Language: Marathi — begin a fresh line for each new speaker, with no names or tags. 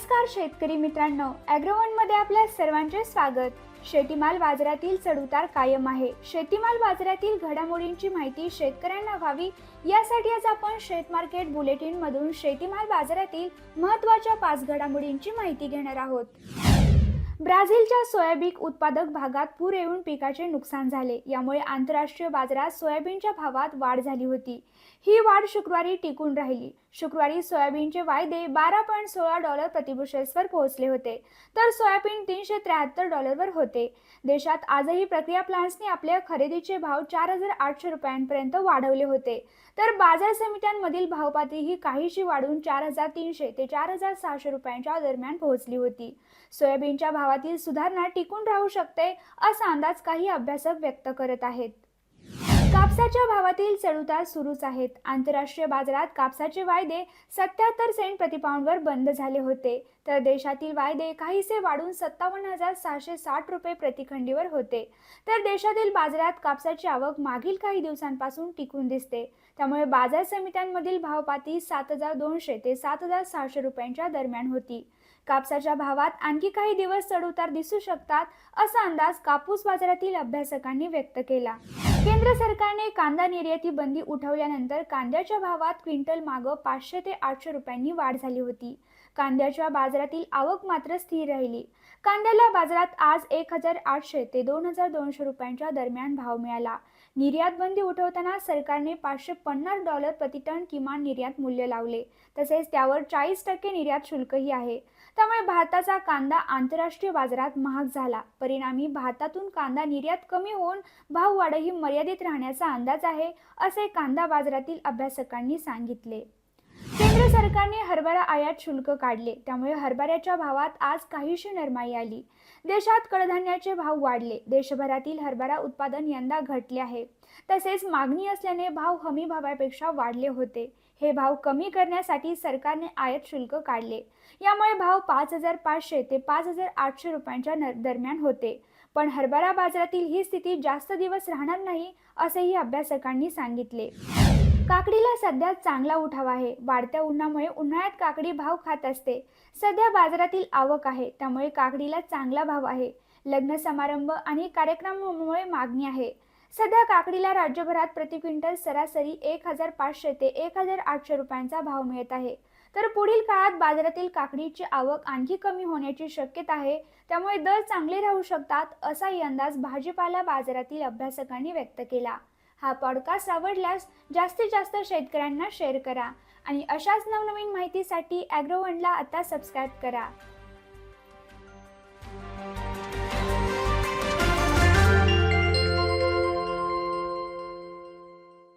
नमस्कार शेतकरी मित्रांनो मध्ये आपल्या सर्वांचे स्वागत. शेतीमाल बाजारातील चढउतार कायम आहे. शेतीमाल बाजारातील घडामोडींची माहिती शेतकऱ्यांना व्हावी यासाठी आज आपण शेत मार्केट बुलेटिन मधून शेतीमाल बाजारातील महत्त्वाच्या पाच घडामोडींची माहिती घेणार आहोत. ब्राझीलच्या सोयाबीन उत्पादक भागात पूर येऊन पिकाचे नुकसान झाले. यामुळे आंतरराष्ट्रीय बाजारात सोयाबीनच्या भावात वाढ झाली होती. ही वाढ शुक्रवारी टिकून राहिली. शुक्रवारी सोयाबीनचे वायदे बारा पॉईंट सोळा डॉलर प्रतिबुशेसवर पोहोचले होते. तर सोयाबीन तीनशे त्र्याहत्तर डॉलरवर होते. देशात आजही प्रक्रिया प्लांट्सनी आपल्या खरेदीचे भाव चार हजार आठशे रुपयांपर्यंत वाढवले होते. तर बाजार समित्यांमधील भावपातळीही काहीशी वाढून चार हजार तीनशे ते चार हजार सहाशे रुपयांच्या दरम्यान पोहोचली होती. सोयाबीनच्या भावातील सुधारणा टिकून राहू शकते असा अंदाज काही अभ्यासक व्यक्त करत आहेत. कापसाच्या भावातील चढउतार सुरूच आहेत. आंतरराष्ट्रीय बाजारात कापसाचे वायदे सत्याहत्तर सेंट प्रतिपाऊंडवर बंद झाले होते. तर देशातील वायदे काहीसे वाढून सत्तावन्न हजार सहाशे साठ रुपये प्रतिखंडीवर होते. तर देशातील बाजारात कापसाची आवक मागील काही दिवसांपासून टिकून दिसते. त्यामुळे बाजार समित्यांमधील भावपाती सात हजार दोनशे ते सात हजार सहाशे रुपयांच्या दरम्यान होती. कापसाच्या भावात आणखी काही दिवस चढउतार दिसू शकतात असा अंदाज कापूस बाजारातील अभ्यासकांनी व्यक्त केला. केंद्र सरकारने कांदा निर्याती बंदी उठवल्यानंतर कांद्याच्या भावात क्विंटल मागं पाचशे ते आठशे रुपयांनी वाढ झाली होती. कांद्याच्या बाजारातील आवक मात्र स्थिर राहिली. कांद्याला बाजारात आज एक हजार आठशे ते दोन हजार दोनशे रुपयांच्या दरम्यान भाव मिळाला. निर्यात बंदी उठवताना सरकारने पाचशे पन्नास डॉलर प्रतिटन किमान निर्यात मूल्य लावले. तसेच त्यावर चाळीस टक्के निर्यात शुल्कही आहे. त्यामुळे भारताचा कांदा आंतरराष्ट्रीय बाजारात महाग झाला. परिणामी भारतातून कांदा निर्यात कमी होऊन भाव वाढही मर्यादित राहण्याचा अंदाज आहे असे कांदा बाजारातील अभ्यासकांनी सांगितले. केंद्र सरकारने हरभरा आयात शुल्क काढले त्यामुळे हरभऱ्याच्या भावात आज काहीशी नरमाई आली. देशात कडधान्याचे भाव वाढले देशभरातील हरभरा उत्पादन यंदा घटले आहे. तसेच मागणी असल्याने भाव हमी भावापेक्षा वाढले होते. हे भाव कमी करण्यासाठी सरकारने आयात शुल्क काढले. यामुळे भाव पाच हजार पाचशे ते पाच हजार आठशे रुपयांच्या दरम्यान होते. पण हरभरा बाजारातील ही स्थिती जास्त दिवस राहणार नाही असेही अभ्यासकांनी सांगितले. काकडीला सध्या चांगला उठाव आहे. वाढत्या उन्हामुळे उन्हाळ्यात काकडी भाव खात असते. सध्या बाजारातील आवक आहे त्यामुळे काकडीला चांगला भाव आहे. लग्न समारंभ आणि कार्यक्रमामुळे मागणी आहे. सध्या काकडीला राज्यभरात प्रति क्विंटल सरासरी एक हजार पाचशे ते एक हजार आठशे रुपयांचा भाव मिळत आहे. तर पुढील काळात बाजारातील काकडीची आवक आणखी कमी होण्याची शक्यता आहे. त्यामुळे दर चांगले राहू शकतात असाही अंदाज भाजीपाला बाजारातील अभ्यासकांनी व्यक्त केला. हा पॉडकास्ट आवडल्यास जास्तीत जास्त शेतकऱ्यांना शेअर करा आणि अशाच नवनवीन माहितीसाठी ॲग्रोवनला आता सबस्क्राईब करा.